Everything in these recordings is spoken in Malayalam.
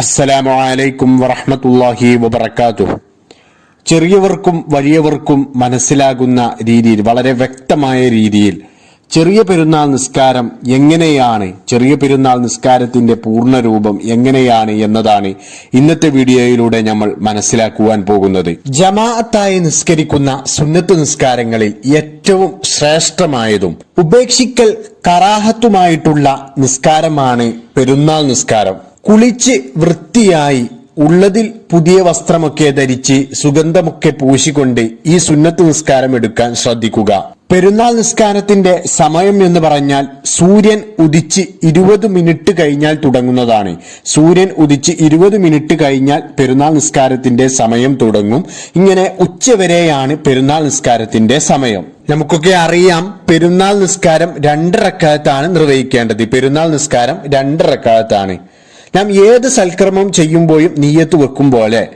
അസ്സലാമു അലൈക്കും വറഹ്മത്തുള്ളാഹി വബറകാതുഹു. ചെറിയവർക്കും വലിയവർക്കും മനസ്സിലാകുന്ന രീതിയിൽ വളരെ വ്യക്തമായ രീതിയിൽ ചെറിയ പെരുന്നാൾ നിസ്കാരം എങ്ങനെയാണ് ചെറിയ പെരുന്നാൾ നിസ്കാരത്തിന്റെ പൂർണരൂപം എങ്ങനെയാണ് എന്നതാണ് ഇന്നത്തെ വീഡിയോയിലൂടെ നമ്മൾ മനസ്സിലാക്കുവാൻ പോകുന്നത്. ജമാഅത്തായി നിസ്കരിക്കുന്ന സുന്നത്ത് നിസ്കാരങ്ങളിൽ ഏറ്റവും ശ്രേഷ്ഠമായതും ഉപേക്ഷിക്കൽ കറാഹത്തുമായിട്ടുള്ള നിസ്കാരമാണ് പെരുന്നാൾ നിസ്കാരം. കുളിച്ച് വൃത്തിയായി ഉള്ളതിൽ പുതിയ വസ്ത്രമൊക്കെ ധരിച്ച് സുഗന്ധമൊക്കെ പൂശിക്കൊണ്ട് ഈ സുന്നത്ത് നിസ്കാരം എടുക്കാൻ ശ്രദ്ധിക്കുക. പെരുന്നാൾ നിസ്കാരത്തിന്റെ സമയം എന്ന് പറഞ്ഞാൽ സൂര്യൻ ഉദിച്ച് ഇരുപത് മിനിറ്റ് കഴിഞ്ഞാൽ തുടങ്ങുന്നതാണ്. സൂര്യൻ ഉദിച്ച് ഇരുപത് മിനിറ്റ് കഴിഞ്ഞാൽ പെരുന്നാൾ നിസ്കാരത്തിന്റെ സമയം തുടങ്ങും. ഇങ്ങനെ ഉച്ചവരെയാണ് പെരുന്നാൾ നിസ്കാരത്തിന്റെ സമയം. നമുക്കൊക്കെ അറിയാം പെരുന്നാൾ നിസ്കാരം രണ്ട് റക്കാലത്താണ് നിർവഹിക്കേണ്ടത്. പെരുന്നാൾ നിസ്കാരം രണ്ട് റക്കാലത്താണ് നാം ഏത് സൽക്രമം ചെയ്യുമ്പോഴും നീയത്ത് വെക്കും പോലെ.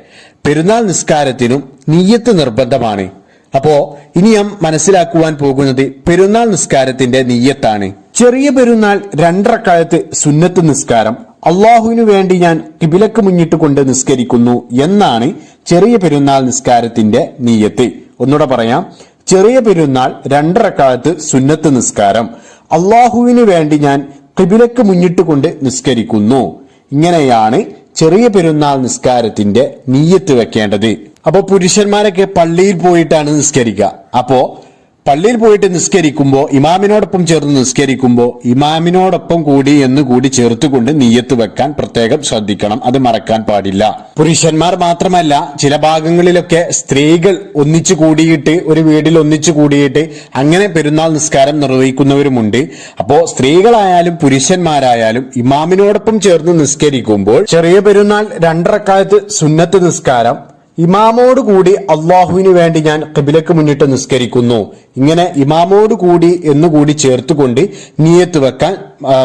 പെരുന്നാൾ നിസ്കാരത്തിനും നീയത്ത് നിർബന്ധമാണ്. അപ്പോ ഇനി നാം മനസ്സിലാക്കുവാൻ പോകുന്നത് പെരുന്നാൾ നിസ്കാരത്തിന്റെ നീയത്താണ്. ചെറിയ പെരുന്നാൾ രണ്ടരക്കാലത്ത് സുന്നത്ത് നിസ്കാരം. അള്ളാഹുവിനു വേണ്ടി ഞാൻ കിബിലക്ക് മുന്നിട്ട് കൊണ്ട് നിസ്കരിക്കുന്നു എന്നാണ് ചെറിയ പെരുന്നാൾ നിസ്കാരത്തിന്റെ നീയത്ത്. ഒന്നുകൂടെ പറയാം. ചെറിയ പെരുന്നാൾ രണ്ടരക്കാലത്ത് സുന്നത്ത് നിസ്കാരം. അള്ളാഹുവിനു വേണ്ടി ഞാൻ കിബിലക്ക് മുന്നിട്ട് കൊണ്ട് നിസ്കരിക്കുന്നു. ഇങ്ങനെയാണ് ചെറിയ പെരുന്നാൾ നിസ്കാരത്തിന്റെ നീയത്ത് വെക്കേണ്ടത്. അപ്പോൾ പുരുഷന്മാരൊക്കെ പള്ളിയിൽ പോയിട്ടാണ് നിസ്കരിക്കുക. അപ്പോ പള്ളിയിൽ പോയിട്ട് നിസ്കരിക്കുമ്പോൾ ഇമാമിനോടൊപ്പം ചേർന്ന് നിസ്കരിക്കുമ്പോൾ ഇമാമിനോടൊപ്പം കൂടി എന്ന് കൂടി ചേർത്തുകൊണ്ട് നീയത്ത് വെക്കാൻ പ്രത്യേകം ശ്രദ്ധിക്കണം. അത് മറക്കാൻ പാടില്ല. പുരുഷന്മാർ മാത്രമല്ല ചില ഭാഗങ്ങളിലൊക്കെ സ്ത്രീകൾ ഒന്നിച്ചു കൂടിയിട്ട് ഒരു വീട്ടിൽ ഒന്നിച്ചു കൂടിയിട്ട് അങ്ങനെ പെരുന്നാൾ നിസ്കാരം നിർവഹിക്കുന്നവരുമുണ്ട്. അപ്പോ സ്ത്രീകളായാലും പുരുഷന്മാരായാലും ഇമാമിനോടൊപ്പം ചേർന്ന് നിസ്കരിക്കുമ്പോൾ ചെറിയ പെരുന്നാൾ രണ്ടരക്കാലത്ത് സുന്നത്ത് നിസ്കാരം ഇമാമോട് കൂടി അള്ളാഹുവിന് വേണ്ടി ഞാൻ കബിലക്ക് മുന്നിട്ട് നിസ്കരിക്കുന്നു. ഇങ്ങനെ ഇമാമോട് കൂടി എന്നുകൂടി ചേർത്തുകൊണ്ട് നീയത്ത് വെക്കാൻ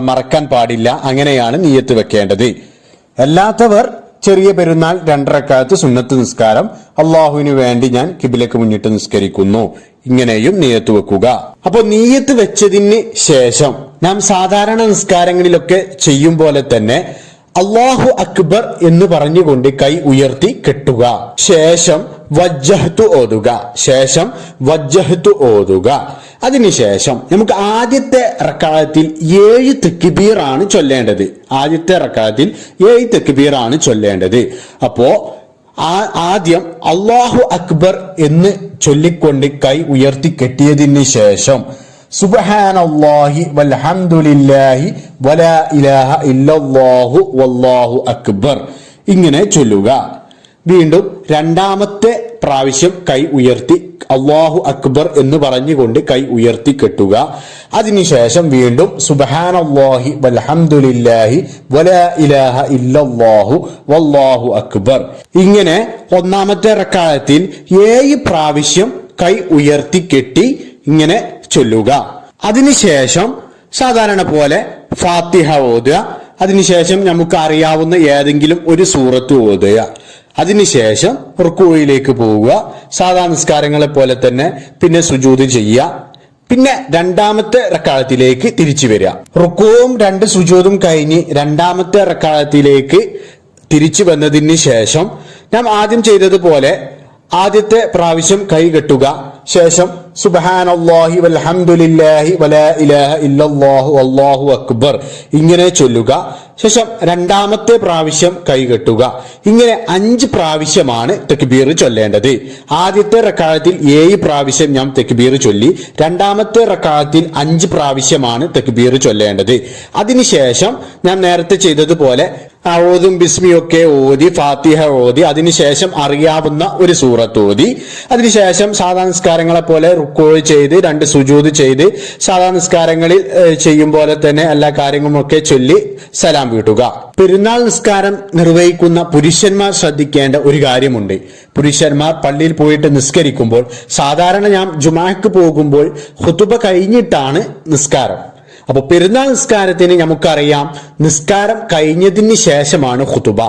മറക്കാൻ പാടില്ല. അങ്ങനെയാണ് നീയത്ത് വെക്കേണ്ടത്. അല്ലാത്തവർ ചെറിയ പെരുന്നാൾ രണ്ടരക്കാലത്ത് സുന്നത്ത് നിസ്കാരം അള്ളാഹുവിന് വേണ്ടി ഞാൻ കിബിലക്ക് മുന്നിട്ട് നിസ്കരിക്കുന്നു. ഇങ്ങനെയും നീയത്ത് വെക്കുക. അപ്പൊ നീയത്ത് വെച്ചതിന് ശേഷം നാം സാധാരണ നിസ്കാരങ്ങളിലൊക്കെ ചെയ്യും പോലെ തന്നെ അള്ളാഹു അക്ബർ എന്ന് പറഞ്ഞുകൊണ്ട് കൈ ഉയർത്തി കെട്ടുക. ശേഷം വജ്ജഹത്തു ഓതുക. ശേഷം വജ്ജഹത്തു ഓതുക. അതിനുശേഷം നമുക്ക് ആദ്യത്തെ റക്കാലത്തിൽ ഏഴ് തെക്കിബീറാണ് ചൊല്ലേണ്ടത്. ആദ്യത്തെ റക്കാലത്തിൽ ഏഴ് തെക്കിബീറാണ് ചൊല്ലേണ്ടത്. അപ്പോ ആദ്യം അള്ളാഹു അക്ബർ എന്ന് ചൊല്ലിക്കൊണ്ട് കൈ ഉയർത്തി കെട്ടിയതിന് ശേഷം സുബ്ഹാനല്ലാഹി വൽഹംദുലില്ലാഹി വലാ ഇലാഹ ഇല്ലല്ലാഹു വല്ലാഹു അക്ബർ. ഇങ്ങനെ ചൊല്ലുക. വീണ്ടും രണ്ടാമത്തെ പ്രാവശ്യം കൈ ഉയർത്തി അള്ളാഹു അക്ബർ എന്ന് പറഞ്ഞുകൊണ്ട് കൈ ഉയർത്തി കെട്ടുക. അതിനുശേഷം വീണ്ടും സുബ്ഹാനല്ലാഹി വൽഹംദുലില്ലാഹി വലാ ഇലാഹ ഇല്ലല്ലാഹു വല്ലാഹു അക്ബർ. ഇങ്ങനെ ഒന്നാമത്തെ റക്കാലത്തിൽ ഏഴ് പ്രാവശ്യം കൈ ഉയർത്തി കെട്ടി ഇങ്ങനെ ചൊല്ലുക. അതിനുശേഷം സാധാരണ പോലെ ഫാത്തിഹ ഓതുക. അതിനുശേഷം നമുക്ക് അറിയാവുന്ന ഏതെങ്കിലും ഒരു സൂറത്ത് ഓതുക. അതിനുശേഷം റുക്കോയിലേക്ക് പോവുക. സാധാ നിസ്കാരങ്ങളെ പോലെ തന്നെ പിന്നെ സുജൂത് ചെയ്യുക. പിന്നെ രണ്ടാമത്തെ റക്കാലത്തിലേക്ക് തിരിച്ചു വരിക. റുക്കുവും രണ്ട് സുജൂതും കഴിഞ്ഞ് രണ്ടാമത്തെ റക്കാലത്തിലേക്ക് തിരിച്ചു വന്നതിന് ശേഷം ഞാൻ ആദ്യം ചെയ്തതുപോലെ ആദ്യത്തെ പ്രാവശ്യം കൈ കെട്ടുക. ശേഷം സുബ്ഹാനല്ലാഹി വൽഹംദുലില്ലാഹി വലാ ഇലാഹ ഇല്ലല്ലാഹു അക്ബർ. ഇങ്ങനെ ചൊല്ലുക. ശേഷം രണ്ടാമത്തെ പ്രാവശ്യം കൈകെട്ടുക. ഇങ്ങനെ അഞ്ച് പ്രാവശ്യമാണ് തെക്കുബീർ ചൊല്ലേണ്ടത്. ആദ്യത്തെ റക്കാലത്തിൽ ഏഴ് പ്രാവശ്യം ഞാൻ തെക്കുബീർ ചൊല്ലി. രണ്ടാമത്തെ റക്കാലത്തിൽ അഞ്ച് പ്രാവശ്യമാണ് തെക്കുബീർ ചൊല്ലേണ്ടത്. അതിനുശേഷം ഞാൻ നേരത്തെ ചെയ്തതുപോലെ ഓതും ബിസ്മിയൊക്കെ ഓതി ഫാത്തിഹ ഓതി അതിനുശേഷം അറിയാവുന്ന ഒരു സൂറത്ത് ഓതി. അതിനുശേഷം സാധാ നിസ്കാരങ്ങളെ പോലെ റുക്കോഴ് ചെയ്ത് രണ്ട് സുജൂത് ചെയ്ത് സാധാ നിസ്കാരങ്ങളിൽ ചെയ്യും പോലെ തന്നെ എല്ലാ കാര്യങ്ങളുമൊക്കെ ചൊല്ലി സലാം വീട്ടുക. പെരുന്നാൾ നിസ്കാരം നിർവഹിക്കുന്ന പുരുഷന്മാർ ശ്രദ്ധിക്കേണ്ട ഒരു കാര്യമുണ്ട്. പുരുഷന്മാർ പള്ളിയിൽ പോയിട്ട് നിസ്കരിക്കുമ്പോൾ സാധാരണ ഞാൻ ജുമാക്ക് പോകുമ്പോൾ ഹുതുബ കഴിഞ്ഞിട്ടാണ് നിസ്കാരം. അപ്പൊ പെരുന്നാൾ നിസ്കാരത്തിന് നമുക്കറിയാം നിസ്കാരം കഴിഞ്ഞതിന് ശേഷമാണ് ഖുതുബ.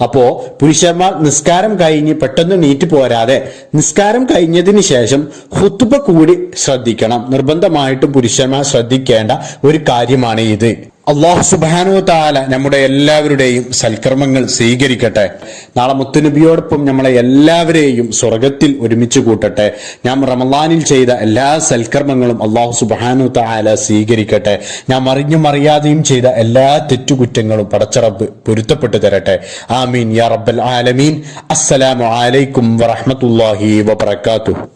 അപ്പോ പുരുഷന്മാർ നിസ്കാരം കഴിഞ്ഞ് പെട്ടെന്ന് നീറ്റ് പോരാതെ നിസ്കാരം കഴിഞ്ഞതിന് ശേഷം ഹുത്തുബ കൂടി ശ്രദ്ധിക്കണം. നിർബന്ധമായിട്ടും പുരുഷന്മാർ ശ്രദ്ധിക്കേണ്ട ഒരു കാര്യമാണ് ഇത്. അള്ളാഹു സുബാനു താല നമ്മുടെ എല്ലാവരുടെയും സൽക്കർമ്മങ്ങൾ സ്വീകരിക്കട്ടെ. നാളെ മുത്തുനബിയോടൊപ്പം നമ്മളെ എല്ലാവരെയും സ്വർഗത്തിൽ ഒരുമിച്ച് കൂട്ടട്ടെ. ഞാൻ റമലാനിൽ ചെയ്ത എല്ലാ സൽക്കർമ്മങ്ങളും അള്ളാഹു സുബാനു താല സ്വീകരിക്കട്ടെ. ഞാൻ അറിഞ്ഞും അറിയാതെയും ചെയ്ത എല്ലാ തെറ്റുകുറ്റങ്ങളും പടച്ചറബ് പൊരുത്തപ്പെട്ടു തരട്ടെ. ആമീൻ. യാ റബ്ബൽ ആലമീൻ. അസ്സലാമു അലൈക്കും വറഹ്മത്തുള്ളാഹി വബറകാതുഹു.